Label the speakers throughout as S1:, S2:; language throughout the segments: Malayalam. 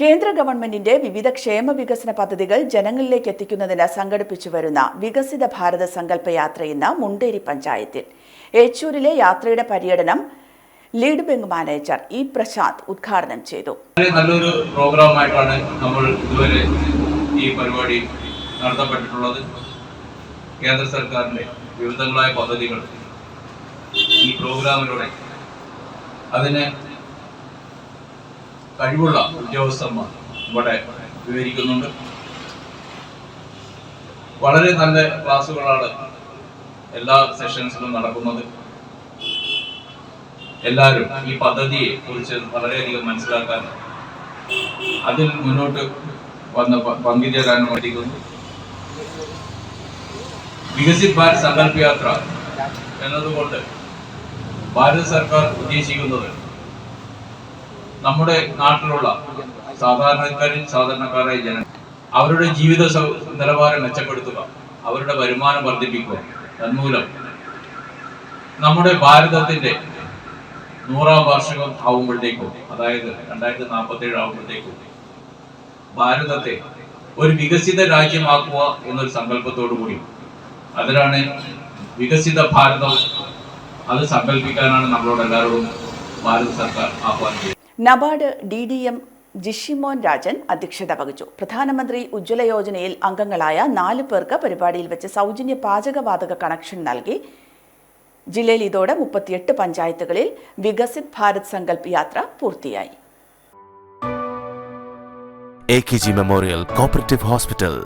S1: കേന്ദ്ര ഗവൺമെന്റിന്റെ വിവിധ ക്ഷേമ വികസന പദ്ധതികൾ ജനങ്ങളിലേക്ക് എത്തിക്കുന്നതിന് സംഘടിപ്പിച്ചു വരുന്ന വികസിത ഭാരത സങ്കല്പ യാത്ര ഇന്ന് മുണ്ടേരി പഞ്ചായത്തിൽ. ഏച്ചൂരിലെ യാത്രയുടെ പര്യടനം lead bank manager E Prashanth ഉദ്ഘാടനം ചെയ്തു.
S2: നല്ലൊരു പ്രോഗ്രാമായിട്ടാണ് നമ്മൾ ഇതുവരെ ഈ പരിപാടി നടത്തപ്പെട്ടിട്ടുള്ളത്. കേന്ദ്ര സർക്കാരിന്റെ വിവിധങ്ങളായ പദ്ധതികൾ ഈ പ്രോഗ്രാമിലൂടെ അതിന് കഴിവുള്ള ഉദ്യോഗസ്ഥന്മാർ ഇവിടെ വിവരിക്കുന്നുണ്ട്. വളരെ നല്ല ക്ലാസ്സുകളാണ് എല്ലാ സെഷൻസിലും നടക്കുന്നത്. എല്ലാവരും ഈ പദ്ധതിയെ കുറിച്ച് വളരെയധികം മനസ്സിലാക്കാൻ അതിൽ മുന്നോട്ട് വന്ന് പങ്കുചേരാനും പഠിക്കുന്നു. വികസിത് ഭാരത് സങ്കല്പ യാത്ര എന്നതുകൊണ്ട് ഭാരത സർക്കാർ ഉദ്ദേശിക്കുന്നത് നമ്മുടെ നാട്ടിലുള്ള സാധാരണക്കാരിൽ സാധാരണക്കാരായ ജന അവരുടെ ജീവിത നിലവാരം മെച്ചപ്പെടുത്തുക അവരുടെ വരുമാനം വർദ്ധിപ്പിക്കുക തന്മൂലം നമ്മുടെ ഭാരതത്തിന്റെ നൂറാം വാർഷികം ആവുമ്പോഴത്തേക്കും അതായത് രണ്ടായിരത്തി നാൽപ്പത്തി ഏഴ് ആവുമ്പോഴത്തേക്കും ഭാരതത്തെ ഒരു വികസിത രാജ്യമാക്കുക എന്നൊരു സങ്കല്പത്തോടു കൂടി. അതിലാണ് വികസിത ഭാരതം അത് സങ്കല്പിക്കാനാണ് നമ്മളോട് എല്ലാവരോടും ഭാരത സർക്കാർ ആഹ്വാനം
S1: NABARD D D M Jishimon Rajan അധ്യക്ഷത വഹിച്ചു. പ്രധാനമന്ത്രി ഉജ്ജ്വല യോജനയിൽ അംഗങ്ങളായ നാല് പേർക്ക് പരിപാടിയിൽ വെച്ച് സൗജന്യ പാചകവാതക കണക്ഷൻ നൽകി. ജില്ലയിൽ ഇതോടെ മുപ്പത്തിയെട്ട് പഞ്ചായത്തുകളിൽ വികസിത് ഭാരത് സങ്കല്പ് യാത്ര പൂർത്തിയായി.
S3: A K G memorial cooperative hospital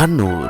S3: Kannur